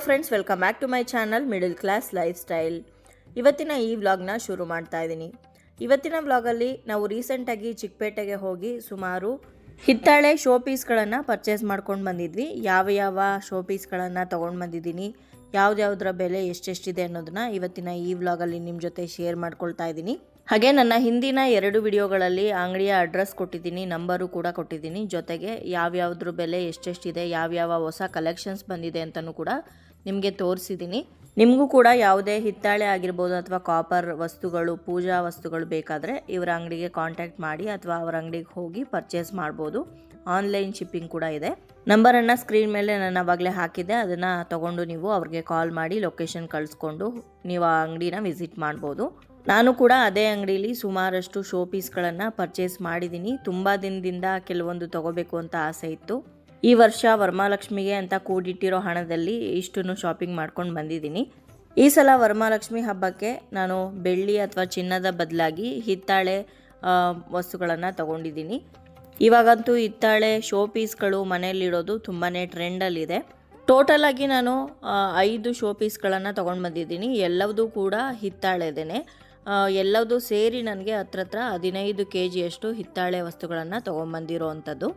Hello friends welcome back to my channel middle class lifestyle ಇವತ್ತಿನ ಈ ವ್ಲಾಗ್ನ ಶುರು ಮಾಡ್ತಾ ಇದ್ದೀನಿ. ಇವತ್ತಿನ ವ್ಲಾಗಲ್ಲಿ ನಾವು ರೀಸೆಂಟಾಗಿ ಚಿಕ್ಕಪೇಟೆಗೆ ಹೋಗಿ ಸುಮಾರು ಹಿತ್ತಾಳೆ ಶೋ ಪೀಸ್ಗಳನ್ನು ಪರ್ಚೇಸ್ ಮಾಡ್ಕೊಂಡು ಬಂದಿದ್ವಿ. ಯಾವ ಯಾವ ಶೋ ಪೀಸ್ಗಳನ್ನು ತೊಗೊಂಡು ಬಂದಿದ್ದೀನಿ, ಯಾವ್ದ್ಯಾವ್ದರ ಬೆಲೆ ಎಷ್ಟೆಷ್ಟಿದೆ ಅನ್ನೋದನ್ನ ಇವತ್ತಿನ ಈ ವ್ಲಾಗಲ್ಲಿ ನಿಮ್ಮ ಜೊತೆ ಶೇರ್ ಮಾಡ್ಕೊಳ್ತಾ ಇದ್ದೀನಿ. ಹಾಗೆ ನನ್ನ ಹಿಂದಿನ ಎರಡು ವಿಡಿಯೋಗಳಲ್ಲಿ ಅಂಗಡಿಯ ಅಡ್ರೆಸ್ ಕೊಟ್ಟಿದ್ದೀನಿ ನಂಬರು ಕೂಡ ಕೊಟ್ಟಿದ್ದೀನಿ. ಜೊತೆಗೆ ಯಾವ್ಯಾವ್ದ್ರ ಬೆಲೆ ಎಷ್ಟೆಷ್ಟಿದೆ, ಯಾವ್ಯಾವ ಹೊಸ ಕಲೆಕ್ಷನ್ಸ್ ಬಂದಿದೆ ಅಂತಲೂ ಕೂಡ ನಿಮಗೆ ತೋರಿಸಿದ್ದೀನಿ ನಿಮಗೂ ಕೂಡ ಯಾವುದೇ ಹಿತ್ತಾಳೆ ಆಗಿರ್ಬೋದು ಅಥವಾ ಕಾಪರ್ ವಸ್ತುಗಳು, ಪೂಜಾ ವಸ್ತುಗಳು ಬೇಕಾದರೆ ಇವರ ಅಂಗಡಿಗೆ ಕಾಂಟ್ಯಾಕ್ಟ್ ಮಾಡಿ ಅಥವಾ ಅವರ ಅಂಗಡಿಗೆ ಹೋಗಿ ಪರ್ಚೇಸ್ ಮಾಡ್ಬೋದು. ಆನ್ಲೈನ್ ಶಿಪ್ಪಿಂಗ್ ಕೂಡ ಇದೆ. ನಂಬರನ್ನು ಸ್ಕ್ರೀನ್ ಮೇಲೆ ನಾನು ಅವಾಗಲೇ ಹಾಕಿದ್ದೆ. ಅದನ್ನು ತಗೊಂಡು ನೀವು ಅವ್ರಿಗೆ ಕಾಲ್ ಮಾಡಿ ಲೊಕೇಶನ್ ಕಳಿಸ್ಕೊಂಡು ನೀವು ಆ ಅಂಗಡಿನ ವಿಸಿಟ್ ಮಾಡ್ಬೋದು. ನಾನು ಕೂಡ ಅದೇ ಅಂಗಡಿಲಿ ಸುಮಾರಷ್ಟು ಶೋ ಪೀಸ್ಗಳನ್ನು ಪರ್ಚೇಸ್ ಮಾಡಿದ್ದೀನಿ ತುಂಬ ದಿನದಿಂದ ಕೆಲವೊಂದು ತಗೋಬೇಕು ಅಂತ ಆಸೆ ಇತ್ತು. ಈ ವರ್ಷ ವರಮಹಾಲಕ್ಷ್ಮಿಗೆ ಅಂತ ಕೂಡಿಟ್ಟಿರೋ ಹಣದಲ್ಲಿ ಇಷ್ಟನ್ನು ಶಾಪಿಂಗ್ ಮಾಡ್ಕೊಂಡು ಬಂದಿದ್ದೀನಿ. ಈ ಸಲ ವರಮಹಾಲಕ್ಷ್ಮಿ ಹಬ್ಬಕ್ಕೆ ನಾನು ಬೆಳ್ಳಿ ಅಥವಾ ಚಿನ್ನದ ಬದಲಾಗಿ ಹಿತ್ತಾಳೆ ವಸ್ತುಗಳನ್ನು ತಗೊಂಡಿದ್ದೀನಿ. ಇವಾಗಂತೂ ಹಿತ್ತಾಳೆ ಶೋ ಪೀಸ್ಗಳು ಮನೆಯಲ್ಲಿಡೋದು ತುಂಬಾ ಟ್ರೆಂಡಲ್ಲಿದೆ ಟೋಟಲ್ ಆಗಿ ನಾನು ಐದು ಶೋ ಪೀಸ್ಗಳನ್ನು ತೊಗೊಂಡು ಬಂದಿದ್ದೀನಿ. ಎಲ್ಲವೂ ಕೂಡ ಹಿತ್ತಾಳೆದೇನೆ. ಎಲ್ಲದೂ ಸೇರಿ ನನಗೆ ಹತ್ರ ಹತ್ರ ಹದಿನೈದು ಕೆ ಜಿಯಷ್ಟು ಹಿತ್ತಾಳೆ ವಸ್ತುಗಳನ್ನು ತೊಗೊಂಬಂದಿರೋ ಅಂಥದ್ದು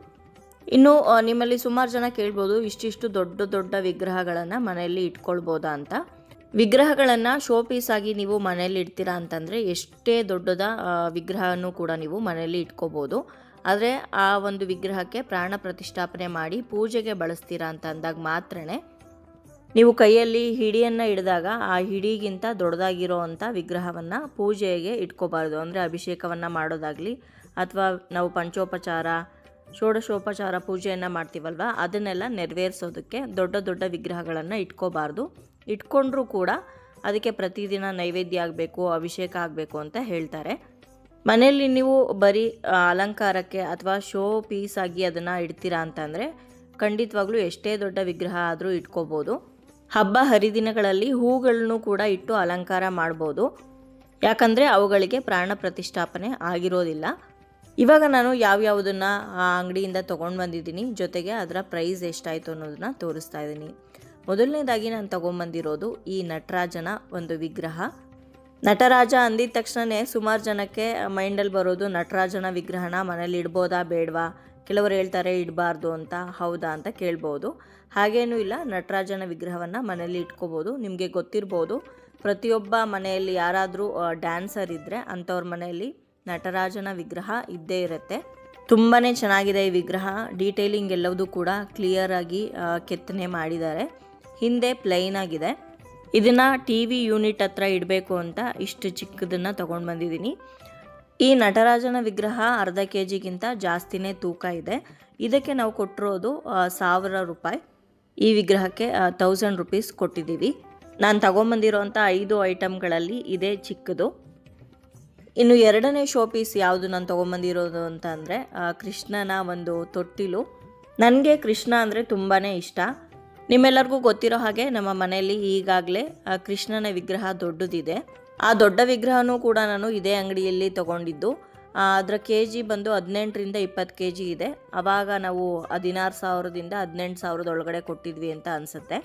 ಇನ್ನು ನಿಮ್ಮಲ್ಲಿ ಸುಮಾರು ಜನ ಕೇಳ್ಬೋದು, ಇಷ್ಟಿಷ್ಟು ದೊಡ್ಡ ದೊಡ್ಡ ವಿಗ್ರಹಗಳನ್ನು ಮನೆಯಲ್ಲಿ ಇಟ್ಕೊಳ್ಬೋದಾ ಅಂತ. ವಿಗ್ರಹಗಳನ್ನು ಶೋ ಪೀಸಾಗಿ ನೀವು ಮನೆಯಲ್ಲಿ ಇಡ್ತೀರಾ ಅಂತಂದರೆ ಎಷ್ಟೇ ದೊಡ್ಡದ ವಿಗ್ರಹವನ್ನು ಕೂಡ ನೀವು ಮನೆಯಲ್ಲಿ ಇಟ್ಕೋಬೋದು. ಆದರೆ, ಆ ಒಂದು ವಿಗ್ರಹಕ್ಕೆ ಪ್ರಾಣ ಪ್ರತಿಷ್ಠಾಪನೆ ಮಾಡಿ ಪೂಜೆಗೆ ಬಳಸ್ತೀರಾ ಅಂತ ಅಂದಾಗ ಮಾತ್ರನೇ ನೀವು ಕೈಯಲ್ಲಿ ಹಿಡಿಯನ್ನು ಹಿಡಿದಾಗ ಆ ಹಿಡಿಗಿಂತ ದೊಡ್ಡದಾಗಿರೋ ಅಂಥ ವಿಗ್ರಹವನ್ನು ಪೂಜೆಗೆ ಇಟ್ಕೋಬಾರ್ದು. ಅಂದರೆ ಅಭಿಷೇಕವನ್ನು ಮಾಡೋದಾಗಲಿ, ಅಥವಾ ನಾವು ಪಂಚೋಪಚಾರ ಷೋಡಶೋಪಚಾರ ಪೂಜೆಯನ್ನು ಮಾಡ್ತೀವಲ್ವ? ಅದನ್ನೆಲ್ಲ ನೆರವೇರಿಸೋದಕ್ಕೆ ದೊಡ್ಡ ದೊಡ್ಡ ವಿಗ್ರಹಗಳನ್ನು ಇಟ್ಕೋಬಾರ್ದು. ಇಟ್ಕೊಂಡ್ರೂ ಕೂಡ ಅದಕ್ಕೆ ಪ್ರತಿದಿನ ನೈವೇದ್ಯ ಆಗಬೇಕು, ಅಭಿಷೇಕ ಆಗಬೇಕು ಅಂತ ಹೇಳ್ತಾರೆ. ಮನೆಯಲ್ಲಿ ನೀವು ಬರೀ ಅಲಂಕಾರಕ್ಕೆ ಅಥವಾ ಶೋ ಪೀಸ್ ಆಗಿ ಅದನ್ನು ಇಡ್ತೀರಾ ಅಂತಂದರೆ ಖಂಡಿತವಾಗ್ಲೂ ಎಷ್ಟೇ ದೊಡ್ಡ ವಿಗ್ರಹ ಆದರೂ ಇಟ್ಕೋಬೋದು. ಹಬ್ಬ ಹರಿದಿನಗಳಲ್ಲಿ ಹೂಗಳನ್ನು ಕೂಡ ಇಟ್ಟು ಅಲಂಕಾರ ಮಾಡ್ಬೋದು. ಯಾಕಂದರೆ ಅವುಗಳಿಗೆ ಪ್ರಾಣ ಪ್ರತಿಷ್ಠಾಪನೆ ಆಗಿರೋದಿಲ್ಲ. ಇವಾಗ ನಾನು ಯಾವ್ಯಾವುದನ್ನು ಆ ಅಂಗಡಿಯಿಂದ ತೊಗೊಂಡು ಬಂದಿದ್ದೀನಿ, ಜೊತೆಗೆ ಅದರ ಪ್ರೈಸ್ ಎಷ್ಟಾಯಿತು ಅನ್ನೋದನ್ನ ತೋರಿಸ್ತಾ ಇದ್ದೀನಿ ಮೊದಲನೇದಾಗಿ ನಾನು ತೊಗೊಂಬಂದಿರೋದು ಈ ನಟರಾಜನ ಒಂದು ವಿಗ್ರಹ. ನಟರಾಜ ಅಂದಿದ ತಕ್ಷಣವೇ ಸುಮಾರು ಜನಕ್ಕೆ ಮೈಂಡಲ್ಲಿ ಬರೋದು, ನಟರಾಜನ ವಿಗ್ರಹನ ಮನೇಲಿ ಇಡ್ಬೋದಾ ಬೇಡವಾ? ಕೆಲವರು ಹೇಳ್ತಾರೆ ಇಡಬಾರ್ದು ಅಂತ, ಹೌದಾ ಅಂತ ಕೇಳ್ಬೋದು. ಹಾಗೇನೂ ಇಲ್ಲ, ನಟರಾಜನ ವಿಗ್ರಹವನ್ನು ಮನೇಲಿ ಇಟ್ಕೋಬೋದು, ನಿಮಗೆ ಗೊತ್ತಿರ್ಬೋದು. ಪ್ರತಿಯೊಬ್ಬ ಮನೆಯಲ್ಲಿ ಯಾರಾದರೂ ಡ್ಯಾನ್ಸರ್ ಇದ್ದರೆ ಅಂಥವ್ರ ಮನೆಯಲ್ಲಿ ನಟರಾಜನ ವಿಗ್ರಹ ಇದ್ದೇ ಇರುತ್ತೆ. ತುಂಬಾ ಚೆನ್ನಾಗಿದೆ ಈ ವಿಗ್ರಹ. ಡೀಟೇಲಿಂಗ್ ಎಲ್ಲವೂ ಕೂಡ ಕ್ಲಿಯರಾಗಿ ಕೆತ್ತನೆ ಮಾಡಿದ್ದಾರೆ. ಹಿಂದೆ ಪ್ಲೈನ್ ಆಗಿದೆ. ಇದನ್ನು ಟಿ ವಿ ಯೂನಿಟ್ ಹತ್ರ ಇಡಬೇಕು ಅಂತ ಇಷ್ಟು ಚಿಕ್ಕದನ್ನು ತೊಗೊಂಡು ಬಂದಿದ್ದೀನಿ. ಈ ನಟರಾಜನ ವಿಗ್ರಹ ಅರ್ಧ ಕೆ ಜಿಗಿಂತ ಜಾಸ್ತಿನೇ ತೂಕ ಇದೆ. ಇದಕ್ಕೆ ನಾವು ಕೊಟ್ಟಿರೋದು ಸಾವಿರ ರೂಪಾಯಿ. ಈ ವಿಗ್ರಹಕ್ಕೆ ತೌಸಂಡ್ ರುಪೀಸ್ ಕೊಟ್ಟಿದ್ದೀವಿ. ನಾನು ತಗೊಂಬಂದಿರೋಂಥ ಐದು ಐಟಮ್ಗಳಲ್ಲಿ ಇದೇ ಚಿಕ್ಕದು. ಇನ್ನು ಎರಡನೇ ಶೋ ಪೀಸ್ ಯಾವುದು ನಾನು ತೊಗೊಂಬಂದಿರೋದು ಅಂತ ಅಂದರೆ ಕೃಷ್ಣನ ಒಂದು ತೊಟ್ಟಿಲು. ನನಗೆ ಕೃಷ್ಣ ಅಂದರೆ ತುಂಬಾ ಇಷ್ಟ. ನಿಮ್ಮೆಲ್ಲರಿಗೂ ಗೊತ್ತಿರೋ ಹಾಗೆ ನಮ್ಮ ಮನೆಯಲ್ಲಿ ಈಗಾಗಲೇ ಕೃಷ್ಣನ ವಿಗ್ರಹ ದೊಡ್ಡದಿದೆ. ಆ ದೊಡ್ಡ ವಿಗ್ರಹನೂ ಕೂಡ ನಾನು ಇದೇ ಅಂಗಡಿಯಲ್ಲಿ ತೊಗೊಂಡಿದ್ದು. ಅದರ ಕೆ ಜಿ ಬಂದು ಹದಿನೆಂಟರಿಂದ ಇಪ್ಪತ್ತು ಕೆ ಜಿ ಇದೆ. ಆವಾಗ ನಾವು ಹದಿನಾರು ಸಾವಿರದಿಂದ ಹದಿನೆಂಟು ಸಾವಿರದ ಒಳಗಡೆ ಕೊಟ್ಟಿದ್ವಿ ಅಂತ ಅನಿಸುತ್ತೆ.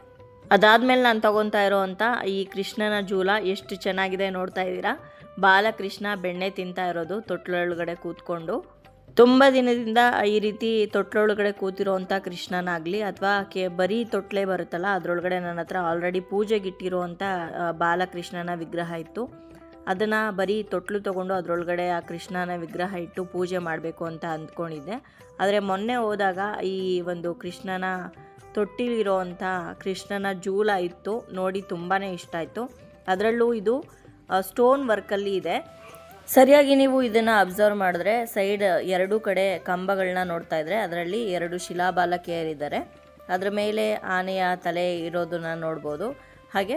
ಅದಾದಮೇಲೆ ನಾನು ತಗೊತಾ ಇರೋವಂಥ ಈ ಕೃಷ್ಣನ ಜೂಲ ಎಷ್ಟು ಚೆನ್ನಾಗಿದೆ ನೋಡ್ತಾ ಇದ್ದೀರಾ? ಬಾಲಕೃಷ್ಣ ಬೆಣ್ಣೆ ತಿಂತಾ ಇರೋದು ತೊಟ್ಲೊಳಗಡೆ ಕೂತ್ಕೊಂಡು. ತುಂಬ ದಿನದಿಂದ ಈ ರೀತಿ ತೊಟ್ಲೊಳಗಡೆ ಕೂತಿರೋವಂಥ ಕೃಷ್ಣನಾಗಲಿ ಅಥವಾ ಕೆ ಬರೀ ತೊಟ್ಲೆ ಬರುತ್ತಲ್ಲ, ಅದರೊಳಗಡೆ ನನ್ನ ಹತ್ರ ಆಲ್ರೆಡಿ ಪೂಜೆಗಿಟ್ಟಿರುವಂಥ ಬಾಲಕೃಷ್ಣನ ವಿಗ್ರಹ ಇತ್ತು. ಅದನ್ನು ಬರೀ ತೊಟ್ಲು ತೊಗೊಂಡು ಅದರೊಳಗಡೆ ಆ ಕೃಷ್ಣನ ವಿಗ್ರಹ ಇಟ್ಟು ಪೂಜೆ ಮಾಡಬೇಕು ಅಂತ ಅಂದ್ಕೊಂಡಿದ್ದೆ. ಆದರೆ ಮೊನ್ನೆ ಹೋದಾಗ ಈ ಒಂದು ಕೃಷ್ಣನ ತೊಟ್ಟಿಲಿರೋವಂಥ ಕೃಷ್ಣನ ಜೂಲ ಇತ್ತು, ನೋಡಿ ತುಂಬಾ ಇಷ್ಟ ಆಯಿತು. ಅದರಲ್ಲೂ ಇದು ಸ್ಟೋನ್ ವರ್ಕಲ್ಲಿ ಇದೆ. ಸರಿಯಾಗಿ ನೀವು ಇದನ್ನು ಅಬ್ಸರ್ವ್ ಮಾಡಿದ್ರೆ ಸೈಡ್ ಎರಡೂ ಕಡೆ ಕಂಬಗಳನ್ನ ನೋಡ್ತಾ ಇದ್ರೆ ಅದರಲ್ಲಿ ಎರಡು ಶಿಲಾಬಾಲಕಿಯರಿದ್ದಾರೆ ಅದರ ಮೇಲೆ ಆನೆಯ ತಲೆ ಇರೋದನ್ನ ನೋಡ್ಬೋದು. ಹಾಗೆ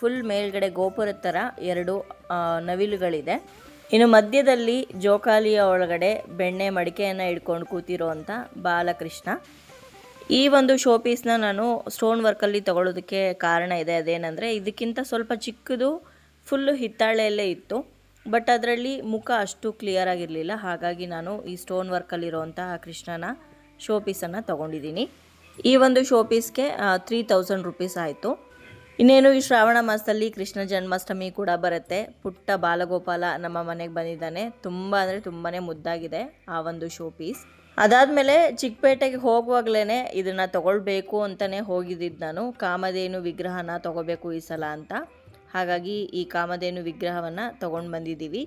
ಫುಲ್ ಮೇಲ್ಗಡೆ ಗೋಪುರದ ಥರ ಎರಡು ನವಿಲುಗಳಿದೆ. ಇನ್ನು ಮಧ್ಯದಲ್ಲಿ ಜೋಕಾಲಿಯ ಒಳಗಡೆ ಬೆಣ್ಣೆ ಮಡಿಕೆಯನ್ನು ಇಟ್ಕೊಂಡು ಕೂತಿರೋವಂಥ ಬಾಲಕೃಷ್ಣ. ಈ ಒಂದು ಶೋಪೀಸ್ನ ನಾನು ಸ್ಟೋನ್ ವರ್ಕಲ್ಲಿ ತಗೊಳ್ಳೋದಕ್ಕೆ ಕಾರಣ ಇದೆ. ಅದೇನೆಂದರೆ ಇದಕ್ಕಿಂತ ಸ್ವಲ್ಪ ಚಿಕ್ಕದು ಫುಲ್ಲು ಹಿತ್ತಾಳೆಯಲ್ಲೇ ಇತ್ತು. ಬಟ್ ಅದರಲ್ಲಿ ಮುಖ ಅಷ್ಟು ಕ್ಲಿಯರ್ ಆಗಿರಲಿಲ್ಲ. ಹಾಗಾಗಿ ನಾನು ಈ ಸ್ಟೋನ್ ವರ್ಕಲ್ಲಿರುವಂತಹ ಕೃಷ್ಣನ ಶೋ ಪೀಸನ್ನು ತೊಗೊಂಡಿದ್ದೀನಿ. ಈ ಒಂದು ಶೋ ಪೀಸ್ಗೆ ತ್ರೀ ತೌಸಂಡ್ ರುಪೀಸ್ ಆಯಿತು. ಇನ್ನೇನು ಈ ಶ್ರಾವಣ ಮಾಸದಲ್ಲಿ ಕೃಷ್ಣ ಜನ್ಮಾಷ್ಟಮಿ ಕೂಡ ಬರುತ್ತೆ. ಪುಟ್ಟ ಬಾಲಗೋಪಾಲ ನಮ್ಮ ಮನೆಗೆ ಬಂದಿದ್ದಾನೆ. ತುಂಬ ಅಂದರೆ ತುಂಬಾ ಮುದ್ದಾಗಿದೆ ಆ ಒಂದು ಶೋ ಪೀಸ್ ಅದಾದಮೇಲೆ ಚಿಕ್ಕಪೇಟೆಗೆ ಹೋಗುವಾಗಲೇ ಇದನ್ನು ತೊಗೊಳ್ಬೇಕು ಅಂತಲೇ ಹೋಗಿದ್ದಿದ್ದು ನಾನು. ಕಾಮಧೇನು ವಿಗ್ರಹನ ತೊಗೋಬೇಕು ಈ ಸಲ ಅಂತ. ಹಾಗಾಗಿ ಈ ಕಾಮಧೇನು ವಿಗ್ರಹವನ್ನು ತಗೊಂಡು ಬಂದಿದ್ದೀವಿ.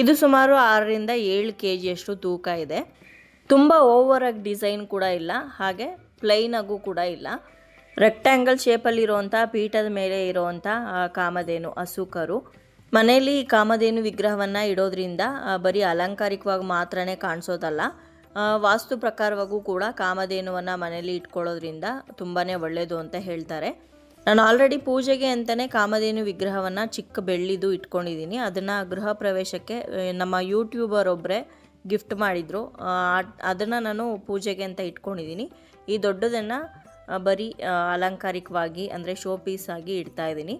ಇದು ಸುಮಾರು ಆರರಿಂದ ಏಳು ಕೆ ಜಿಯಷ್ಟು ತೂಕ ಇದೆ. ತುಂಬ ಓವರಾಗಿ ಡಿಸೈನ್ ಕೂಡ ಇಲ್ಲ, ಹಾಗೆ ಪ್ಲೈನಾಗೂ ಕೂಡ ಇಲ್ಲ. ರೆಕ್ಟ್ಯಾಂಗಲ್ ಶೇಪಲ್ಲಿರುವಂಥ ಪೀಠದ ಮೇಲೆ ಇರುವಂಥ ಕಾಮಧೇನು ಹಸುಕರು ಮನೆಯಲ್ಲಿ ಈ ಕಾಮಧೇನು ವಿಗ್ರಹವನ್ನು ಇಡೋದ್ರಿಂದ ಬರೀ ಅಲಂಕಾರಿಕವಾಗಿ ಮಾತ್ರನೇ ಕಾಣಿಸೋದಲ್ಲ ವಾಸ್ತು ಪ್ರಕಾರವಾಗೂ ಕೂಡ ಕಾಮಧೇನುವನ್ನು ಮನೆಯಲ್ಲಿ ಇಟ್ಕೊಳ್ಳೋದ್ರಿಂದ ತುಂಬಾ ಒಳ್ಳೆಯದು ಅಂತ ಹೇಳ್ತಾರೆ. ನಾನು ಆಲ್ರೆಡಿ ಪೂಜೆಗೆ ಅಂತಲೇ ಕಾಮಧೇನು ವಿಗ್ರಹವನ್ನು ಚಿಕ್ಕ ಬೆಳ್ಳಿದು ಇಟ್ಕೊಂಡಿದ್ದೀನಿ. ಅದನ್ನು ಗೃಹ ಪ್ರವೇಶಕ್ಕೆ ನಮ್ಮ ಯೂಟ್ಯೂಬರ್ ಒಬ್ಬರೇ ಗಿಫ್ಟ್ ಮಾಡಿದರು. ಅದನ್ನು ನಾನು ಪೂಜೆಗೆ ಅಂತ ಇಟ್ಕೊಂಡಿದ್ದೀನಿ. ಈ ದೊಡ್ಡದನ್ನು ಬರೀ ಅಲಂಕಾರಿಕವಾಗಿ, ಅಂದರೆ ಶೋ ಪೀಸ್ ಆಗಿ ಇಡ್ತಾ ಇದ್ದೀನಿ.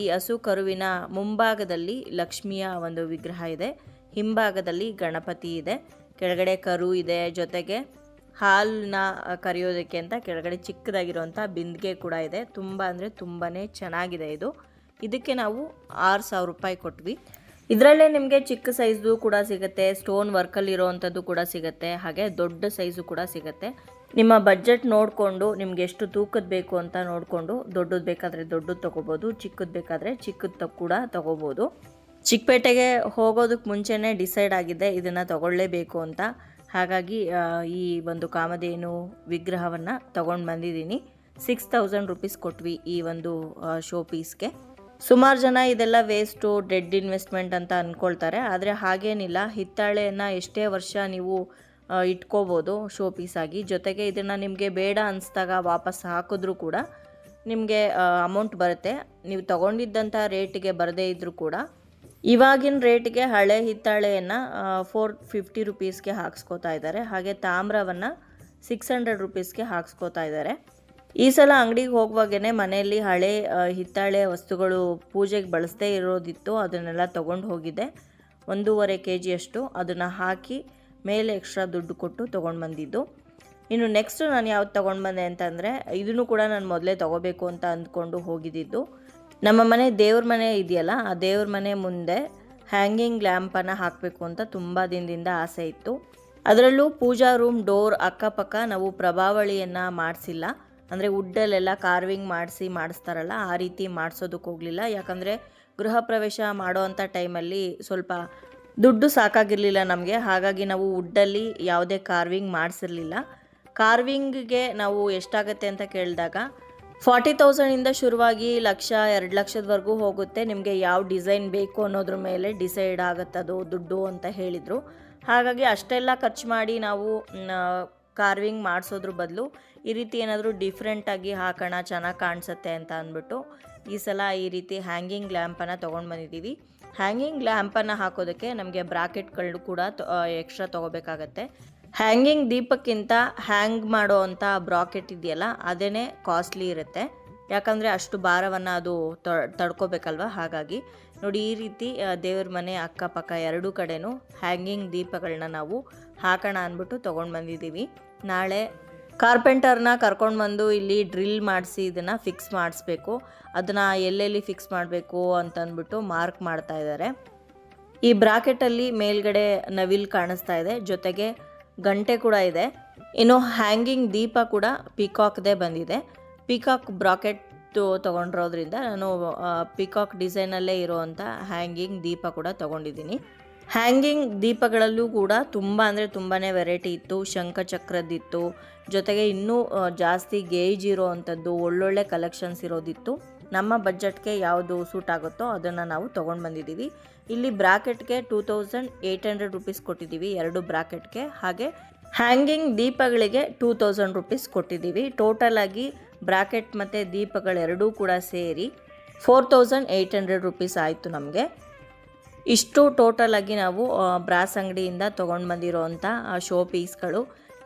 ಈ ಹಸು ಕರುವಿನ ಮುಂಭಾಗದಲ್ಲಿ ಲಕ್ಷ್ಮಿಯ ಒಂದು ವಿಗ್ರಹ ಇದೆ. ಹಿಂಭಾಗದಲ್ಲಿ ಗಣಪತಿ ಇದೆ. ಕೆಳಗಡೆ ಕರು ಇದೆ. ಜೊತೆಗೆ ಹಾಲನ್ನ ಕರಿಯೋದಕ್ಕೆ ಅಂತ ಕೆಳಗಡೆ ಚಿಕ್ಕದಾಗಿರುವಂಥ ಬಿಂದಿಗೆ ಕೂಡ ಇದೆ. ತುಂಬ ಅಂದರೆ ತುಂಬಾ ಚೆನ್ನಾಗಿದೆ ಇದು. ಇದಕ್ಕೆ ನಾವು ಆರು ಸಾವಿರ ರೂಪಾಯಿ ಕೊಟ್ವಿ. ಇದರಲ್ಲೇ ನಿಮಗೆ ಚಿಕ್ಕ ಸೈಜ್ದು ಕೂಡ ಸಿಗುತ್ತೆ, ಸ್ಟೋನ್ ವರ್ಕಲ್ಲಿ ಇರೋವಂಥದ್ದು ಕೂಡ ಸಿಗುತ್ತೆ, ಹಾಗೆ ದೊಡ್ಡ ಸೈಜು ಕೂಡ ಸಿಗುತ್ತೆ. ನಿಮ್ಮ ಬಜೆಟ್ ನೋಡಿಕೊಂಡು, ನಿಮ್ಗೆ ಎಷ್ಟು ತೂಕದ ಬೇಕು ಅಂತ ನೋಡಿಕೊಂಡು, ದೊಡ್ಡದು ಬೇಕಾದರೆ ದೊಡ್ಡದು ತೊಗೋಬೋದು, ಚಿಕ್ಕದು ಬೇಕಾದರೆ ಚಿಕ್ಕದು ಕೂಡ ತೊಗೋಬೋದು. ಚಿಕ್ಕಪೇಟೆಗೆ ಹೋಗೋದಕ್ಕೆ ಮುಂಚೆನೇ ಡಿಸೈಡ್ ಆಗಿದೆ, ಇದನ್ನು ತಗೊಳ್ಳೇಬೇಕು ಅಂತ. ಹಾಗಾಗಿ ಈ ಒಂದು ಕಾಮಧೇನು ವಿಗ್ರಹವನ್ನು ತಗೊಂಡು ಬಂದಿದ್ದೀನಿ. ಸಿಕ್ಸ್ ತೌಸಂಡ್ ರುಪೀಸ್ ಕೊಟ್ವಿ ಈ ಒಂದು ಶೋ ಪೀಸ್ಗೆ ಸುಮಾರು ಜನ ಇದೆಲ್ಲ ವೇಸ್ಟು ಡೆಡ್ ಇನ್ವೆಸ್ಟ್ಮೆಂಟ್ ಅಂತ ಅಂದ್ಕೊಳ್ತಾರೆ ಆದರೆ ಹಾಗೇನಿಲ್ಲ. ಹಿತ್ತಾಳೆಯನ್ನು ಎಷ್ಟೇ ವರ್ಷ ನೀವು ಇಟ್ಕೋಬೋದು ಶೋ ಪೀಸಾಗಿ ಜೊತೆಗೆ ಇದನ್ನು ನಿಮಗೆ ಬೇಡ ಅನಿಸ್ದಾಗ ವಾಪಸ್ ಹಾಕಿದ್ರೂ ಕೂಡ ನಿಮಗೆ ಅಮೌಂಟ್ ಬರುತ್ತೆ. ನೀವು ತಗೊಂಡಿದ್ದಂಥ ರೇಟಿಗೆ ಬರದೇ ಇದ್ದರೂ ಕೂಡ ಇವಾಗಿನ ರೇಟ್ಗೆ ಹಳೆ ಹಿತ್ತಾಳೆಯನ್ನು ಫೋರ್ ಫಿಫ್ಟಿ ರುಪೀಸ್ಗೆ ಹಾಕ್ಸ್ಕೊತಾ ಇದ್ದಾರೆ ಹಾಗೆ ತಾಮ್ರವನ್ನು ಸಿಕ್ಸ್ ಹಂಡ್ರೆಡ್ ರುಪೀಸ್ಗೆ ಹಾಕ್ಸ್ಕೊತಾ ಇದ್ದಾರೆ ಈ ಸಲ ಅಂಗಡಿಗೆ ಹೋಗುವಾಗೇ ಮನೆಯಲ್ಲಿ ಹಳೆ ಹಿತ್ತಾಳೆ ವಸ್ತುಗಳು ಪೂಜೆಗೆ ಬಳಸದೇ ಇರೋದಿತ್ತು. ಅದನ್ನೆಲ್ಲ ತೊಗೊಂಡು ಹೋಗಿದ್ದೆ ಒಂದೂವರೆ ಕೆ ಜಿಯಷ್ಟು ಅದನ್ನು ಹಾಕಿ ಮೇಲೆ ಎಕ್ಸ್ಟ್ರಾ ದುಡ್ಡು ಕೊಟ್ಟು ತೊಗೊಂಡು ಬಂದಿದ್ದು. ಇನ್ನು ನೆಕ್ಸ್ಟು ನಾನು ಯಾವ್ದು ತೊಗೊಂಡು ಬಂದೆ ಅಂತಂದರೆ ಇದನ್ನು ಕೂಡ ನಾನು ಮೊದಲೇ ತೊಗೋಬೇಕು ಅಂತ ಅಂದ್ಕೊಂಡು ಹೋಗಿದ್ದಿದ್ದು ನಮ್ಮ ಮನೆ ದೇವ್ರ ಮನೆ ಇದೆಯಲ್ಲ, ಆ ದೇವ್ರ ಮನೆ ಮುಂದೆ ಹ್ಯಾಂಗಿಂಗ್ ಲ್ಯಾಂಪನ್ನು ಹಾಕಬೇಕು ಅಂತ ತುಂಬ ದಿನದಿಂದ ಆಸೆ ಇತ್ತು. ಅದರಲ್ಲೂ ಪೂಜಾ ರೂಮ್ ಡೋರ್ ಅಕ್ಕಪಕ್ಕ ನಾವು ಪ್ರಭಾವಳಿಯನ್ನು ಮಾಡಿಸಿಲ್ಲ. ಅಂದರೆ ವುಡ್ಡಲ್ಲೆಲ್ಲ ಕಾರ್ವಿಂಗ್ ಮಾಡಿಸಿ ಮಾಡಿಸ್ತಾರಲ್ಲ, ಆ ರೀತಿ ಮಾಡಿಸೋದಕ್ಕೆ ಹೋಗಲಿಲ್ಲ. ಯಾಕಂದರೆ ಗೃಹ ಪ್ರವೇಶ ಮಾಡೋವಂಥ ಟೈಮಲ್ಲಿ ಸ್ವಲ್ಪ ದುಡ್ಡು ಸಾಕಾಗಿರಲಿಲ್ಲ ನಮಗೆ. ಹಾಗಾಗಿ ನಾವು ವುಡ್ಡಲ್ಲಿ ಯಾವುದೇ ಕಾರ್ವಿಂಗ್ ಮಾಡಿಸಿರಲಿಲ್ಲ. ಕಾರ್ವಿಂಗ್ಗೆ ನಾವು ಎಷ್ಟಾಗತ್ತೆ ಅಂತ ಕೇಳಿದಾಗ ಫಾರ್ಟಿ ತೌಸಂಡಿಂದ ಶುರುವಾಗಿ ಲಕ್ಷ ಎರಡು ಲಕ್ಷದವರೆಗೂ ಹೋಗುತ್ತೆ. ನಿಮಗೆ ಯಾವ ಡಿಸೈನ್ ಬೇಕು ಅನ್ನೋದ್ರ ಮೇಲೆ ಡಿಸೈಡ್ ಆಗುತ್ತದು ದುಡ್ಡು ಅಂತ ಹೇಳಿದರು. ಹಾಗಾಗಿ ಅಷ್ಟೆಲ್ಲ ಖರ್ಚು ಮಾಡಿ ನಾವು ಕಾರ್ವಿಂಗ್ ಮಾಡಿಸೋದ್ರ ಬದಲು ಈ ರೀತಿ ಏನಾದರೂ ಡಿಫ್ರೆಂಟಾಗಿ ಹಾಕೋಣ, ಚೆನ್ನಾಗಿ ಕಾಣಿಸುತ್ತೆ ಅಂತ ಅಂದ್ಬಿಟ್ಟು ಈ ಸಲ ಈ ರೀತಿ ಹ್ಯಾಂಗಿಂಗ್ ಲ್ಯಾಂಪನ್ನು ತೊಗೊಂಡು ಬಂದಿದ್ದೀವಿ ಹ್ಯಾಂಗಿಂಗ್ ಲ್ಯಾಂಪನ್ನು ಹಾಕೋದಕ್ಕೆ ನಮಗೆ ಬ್ರಾಕೆಟ್ಗಳು ಕೂಡ ಎಕ್ಸ್ಟ್ರಾ ತೊಗೋಬೇಕಾಗತ್ತೆ. ಹ್ಯಾಂಗಿಂಗ್ ದೀಪಕ್ಕಿಂತ ಹ್ಯಾಂಗ್ ಮಾಡೋ ಅಂಥ ಬ್ರಾಕೆಟ್ ಇದೆಯಲ್ಲ ಅದೇ ಕಾಸ್ಟ್ಲಿ ಇರುತ್ತೆ. ಯಾಕಂದರೆ ಅಷ್ಟು ಭಾರವನ್ನು ಅದು ತಡ್ಕೋಬೇಕಲ್ವ? ಹಾಗಾಗಿ ನೋಡಿ ಈ ರೀತಿ ದೇವ್ರ ಮನೆ ಅಕ್ಕಪಕ್ಕ ಎರಡೂ ಕಡೆನೂ ಹ್ಯಾಂಗಿಂಗ್ ದೀಪಗಳನ್ನ ನಾವು ಹಾಕೋಣ ಅಂದ್ಬಿಟ್ಟು ತೊಗೊಂಡು ಬಂದಿದ್ದೀವಿ. ನಾಳೆ ಕಾರ್ಪೆಂಟರ್ನ ಕರ್ಕೊಂಡು ಬಂದು ಇಲ್ಲಿ ಡ್ರಿಲ್ ಮಾಡಿಸಿ ಇದನ್ನು ಫಿಕ್ಸ್ ಮಾಡಿಸ್ಬೇಕು. ಅದನ್ನು ಎಲ್ಲೆಲ್ಲಿ ಫಿಕ್ಸ್ ಮಾಡಬೇಕು ಅಂತಂದ್ಬಿಟ್ಟು ಮಾರ್ಕ್ ಮಾಡ್ತಾ ಇದ್ದಾರೆ. ಈ ಬ್ರಾಕೆಟಲ್ಲಿ ಮೇಲ್ಗಡೆ ನವಿಲ್ ಕಾಣಿಸ್ತಾ ಇದೆ. ಜೊತೆಗೆ ಗಂಟೆ ಕೂಡ ಇದೆ. ಇನ್ನು ಹ್ಯಾಂಗಿಂಗ್ ದೀಪ ಕೂಡ ಪಿಕಾಕ್ದೇ ಬಂದಿದೆ. ಪಿಕಾಕ್ ಬ್ರಾಕೆಟ್ ತೊಗೊಂಡಿರೋದ್ರಿಂದ ನಾನು ಪಿಕಾಕ್ ಡಿಸೈನಲ್ಲೇ ಇರೋವಂಥ ಹ್ಯಾಂಗಿಂಗ್ ದೀಪ ಕೂಡ ತೊಗೊಂಡಿದ್ದೀನಿ. ಹ್ಯಾಂಗಿಂಗ್ ದೀಪಗಳಲ್ಲೂ ಕೂಡ ತುಂಬ ಅಂದರೆ ತುಂಬಾ ವೆರೈಟಿ ಇತ್ತು. ಶಂಖಚಕ್ರದ್ದಿತ್ತು. ಜೊತೆಗೆ ಇನ್ನೂ ಜಾಸ್ತಿ ಗೇಜ್ ಇರೋ ಅಂಥದ್ದು ಒಳ್ಳೊಳ್ಳೆ ಕಲೆಕ್ಷನ್ಸ್ ಇರೋದಿತ್ತು. ನಮ್ಮ ಬಜೆಟ್ಗೆ ಯಾವುದು ಸೂಟ್ ಆಗುತ್ತೋ ಅದನ್ನು ನಾವು ತೊಗೊಂಡು ಬಂದಿದ್ದೀವಿ. ಇಲ್ಲಿ ಬ್ರಾಕೆಟ್ಗೆ two thousand eight hundred rupees ಕೊಟ್ಟಿದ್ದೀವಿ, ಎರಡು ಬ್ರಾಕೆಟ್ಗೆ. ಹಾಗೆ ಹ್ಯಾಂಗಿಂಗ್ ದೀಪಗಳಿಗೆ ಟೂ ತೌಸಂಡ್ ರುಪೀಸ್ ಕೊಟ್ಟಿದ್ದೀವಿ. ಟೋಟಲ್ ಆಗಿ ಬ್ರಾಕೆಟ್ ಮತ್ತು ದೀಪಗಳೆರಡೂ ಕೂಡ ಸೇರಿ four thousand eight hundred rupees ಆಯಿತು ನಮಗೆ. ಇಷ್ಟು ಟೋಟಲ್ ಆಗಿ ನಾವು ಬ್ರಾಸ್ ಅಂಗಡಿಯಿಂದ ತೊಗೊಂಡು ಬಂದಿರೋವಂಥ ಶೋ ಪೀಸ್ಗಳು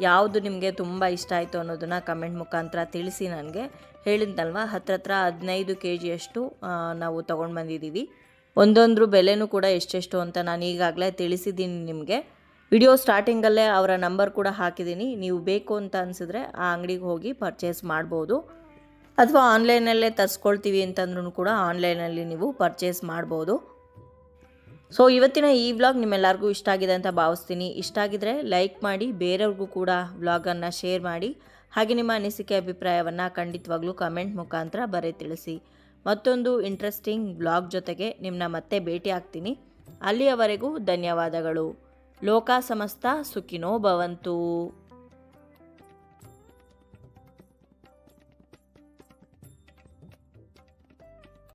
ಯಾವುದು ನಿಮಗೆ ತುಂಬ ಇಷ್ಟ ಆಯಿತು ಅನ್ನೋದನ್ನು ಕಮೆಂಟ್ ಮುಖಾಂತರ ತಿಳಿಸಿ ನನಗೆ. ಹೇಳಿದ್ನಲ್ವ ಹತ್ರ ಹತ್ರ ಹದಿನೈದು ಕೆ ಜಿಯಷ್ಟು ನಾವು ತೊಗೊಂಡು ಬಂದಿದ್ದೀವಿ. ಒಂದೊಂದ್ರ ಬೆಲೆನೂ ಕೂಡ ಎಷ್ಟೆಷ್ಟು ಅಂತ ನಾನು ಈಗಾಗಲೇ ತಿಳಿಸಿದ್ದೀನಿ ನಿಮಗೆ. ವಿಡಿಯೋ ಸ್ಟಾರ್ಟಿಂಗಲ್ಲೇ ಅವರ ನಂಬರ್ ಕೂಡ ಹಾಕಿದ್ದೀನಿ. ನೀವು ಬೇಕು ಅಂತ ಅನಿಸಿದ್ರೆ ಆ ಅಂಗಡಿಗೆ ಹೋಗಿ ಪರ್ಚೇಸ್ ಮಾಡ್ಬೋದು. ಅಥವಾ ಆನ್ಲೈನಲ್ಲೇ ತರಿಸ್ಕೊಳ್ತೀವಿ ಅಂತಂದ್ರೂ ಕೂಡ ಆನ್ಲೈನಲ್ಲಿ ನೀವು ಪರ್ಚೇಸ್ ಮಾಡ್ಬೋದು. ಸೊ, ಇವತ್ತಿನ ಈ ವ್ಲಾಗ್ ನಿಮ್ಮೆಲ್ಲರಿಗೂ ಇಷ್ಟ ಆಗಿದೆ ಅಂತ ಭಾವಿಸ್ತೀನಿ. ಇಷ್ಟ ಆಗಿದ್ರೆ ಲೈಕ್ ಮಾಡಿ, ಬೇರೆಯವ್ರಿಗೂ ಕೂಡ ವ್ಲಾಗನ್ನು ಶೇರ್ ಮಾಡಿ. ಹಾಗೆ ನಿಮ್ಮ ಅನಿಸಿಕೆ, ಅಭಿಪ್ರಾಯವನ್ನು ಖಂಡಿತವಾಗ್ಲೂ ಕಮೆಂಟ್ ಮುಖಾಂತರ ಬರೀ ತಿಳಿಸಿ. ಮತ್ತೊಂದು ಇಂಟ್ರೆಸ್ಟಿಂಗ್ ಬ್ಲಾಗ್ ಜೊತೆಗೆ ನಿಮ್ಮನ್ನ ಮತ್ತೆ ಭೇಟಿ ಆಗ್ತೀನಿ. ಅಲ್ಲಿಯವರೆಗೂ ಧನ್ಯವಾದಗಳು. ಲೋಕ ಸಮಸ್ತ ಸುಖಿನೋ ಭವಂತು.